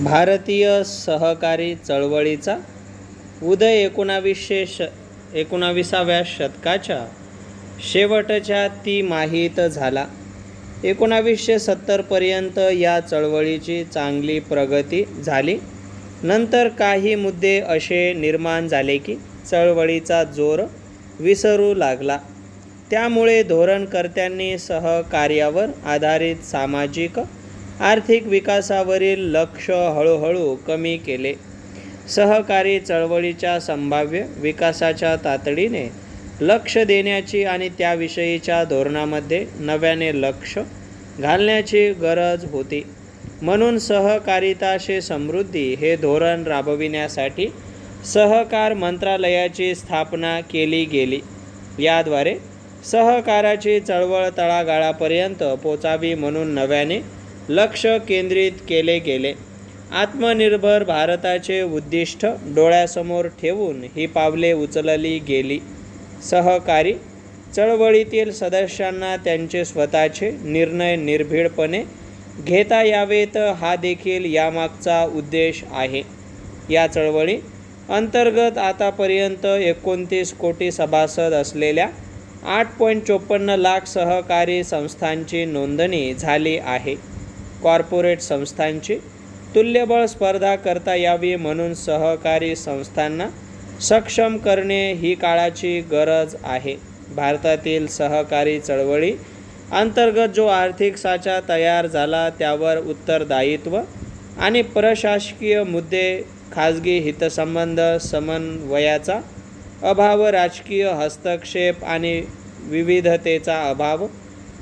भारतीय सहकारी चळवळीचा उदय एकोणावीसशे श एकोणाविसाव्या शतकाच्या शेवटच्या तिमाहीत झाला. एकोणावीसशे सत्तरपर्यंत या चळवळीची चांगली प्रगती झाली. नंतर काही मुद्दे असे निर्माण झाले की चळवळीचा जोर विसरू लागला. त्यामुळे धोरणकर्त्यांनी सहकार्यावर आधारित सामाजिक आर्थिक विकासावरील लक्ष हळूहळू कमी केले. सहकारी चळवळीच्या संभाव्य विकासाच्या तातडीने लक्ष देण्याची आणि त्याविषयीच्या धोरणामध्ये नव्याने लक्ष घालण्याची गरज होती. म्हणून सहकारिताशी समृद्धी हे धोरण राबविण्यासाठी सहकार मंत्रालयाची स्थापना केली गेली. याद्वारे सहकाराची चळवळ तळागाळापर्यंत पोचावी म्हणून नव्याने लक्ष केंद्रित केले गेले. आत्मनिर्भर भारताचे उद्दिष्ट डोळ्यासमोर ठेवून ही पावले उचलली गेली. सहकारी चळवळीतील सदस्यांना त्यांचे स्वतःचे निर्णय निर्भीडपणे घेता यावेत हा देखील यामागचा उद्देश आहे. या चळवळी अंतर्गत आतापर्यंत एकोणतीस कोटी सभासद असलेल्या आठ पॉईंट चोपन्न लाख सहकारी संस्थांची नोंदणी झाली आहे. कॉर्पोरेट संस्थांची तुल्यबळ स्पर्धा करता यावी म्हणून सहकारी संस्थांना सक्षम करणे ही काळाची गरज आहे. भारतातील सहकारी चळवळी अंतर्गत जो आर्थिक साचा तयार झाला त्यावर उत्तरदायित्व आणि प्रशासकीय मुद्दे खाजगी हितसंबंध समन्वयाचा अभाव राजकीय हस्तक्षेप आणि विविधतेचा अभाव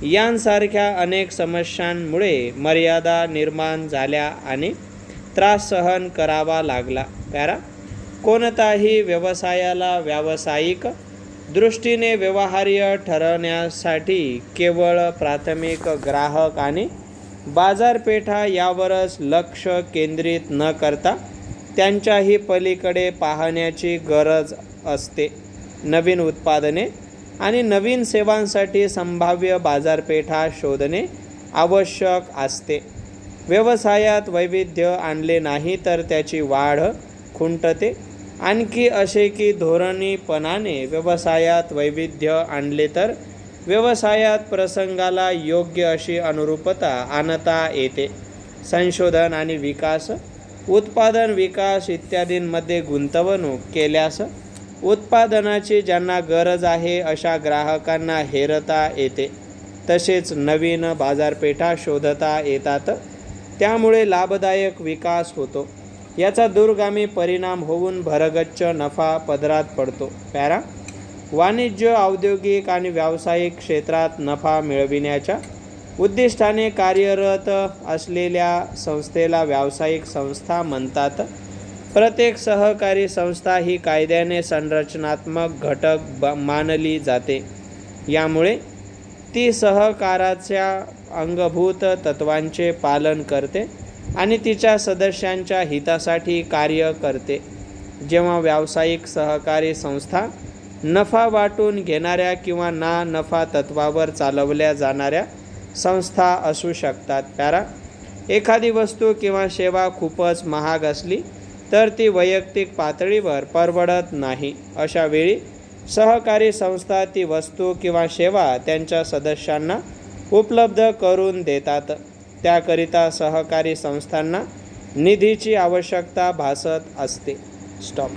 यांसारख्या अनेक समस्यांमुळे मर्यादा निर्माण झाल्या आणि त्रास सहन करावा लागला. पॅरा कोणताही व्यवसायाला व्यावसायिक दृष्टीने व्यवहार्य ठरवण्यासाठी केवळ प्राथमिक ग्राहक आणि बाजारपेठा यावरच लक्ष केंद्रित न करता त्यांच्याही पलीकडे पाहण्याची गरज असते. नवीन उत्पादने आणि नवीन सेवांसाठी संभाव्य बाजारपेठा शोधणे आवश्यक असते. व्यवसायात वैविध्य आणले नाही तर त्याची वाढ खुंटते. आणखी असे की धोरणीपणाने व्यवसायात वैविध्य आणले तर व्यवसायात प्रसंगाला योग्य अशी अनुरूपता आणता येते. संशोधन आणि विकास उत्पादन विकास इत्यादींमध्ये गुंतवणूक केल्यास उत्पादनाची ज्यांना गरज आहे अशा ग्राहकांना हेरता येते. तसेच नवीन बाजारपेठा शोधता येतात. त्यामुळे लाभदायक विकास होतो. याचा दूरगामी परिणाम होऊन भरगच्च नफा पदरात पडतो. पॅरा वाणिज्य औद्योगिक आणि व्यावसायिक क्षेत्रात नफा मिळविण्याच्या उद्दिष्टाने कार्यरत असलेल्या संस्थेला व्यावसायिक संस्था म्हणतात. प्रत्येक सहकारी संस्था ही कायद्याने संरचनात्मक घटक ब मानली जाते. यामुळे ती सहकाराच्या अंगभूत तत्वांचे पालन करते आणि तिच्या सदस्यांच्या हितासाठी कार्य करते. जेव्हा व्यावसायिक सहकारी संस्था नफा वाटून घेणाऱ्या किंवा ना नफा तत्वावर चालवल्या जाणाऱ्या संस्था असू शकतात. पॅरा एखादी वस्तू किंवा सेवा खूपच महाग असली तर ती वैयक्तिक पातळीवर परवडत नाही. अशा वेळी सहकारी संस्था ती वस्तू किंवा सेवा त्यांच्या सदस्यांना उपलब्ध करून देतात. त्याकरिता सहकारी संस्थांना निधीची आवश्यकता भासत असते. स्टॉप.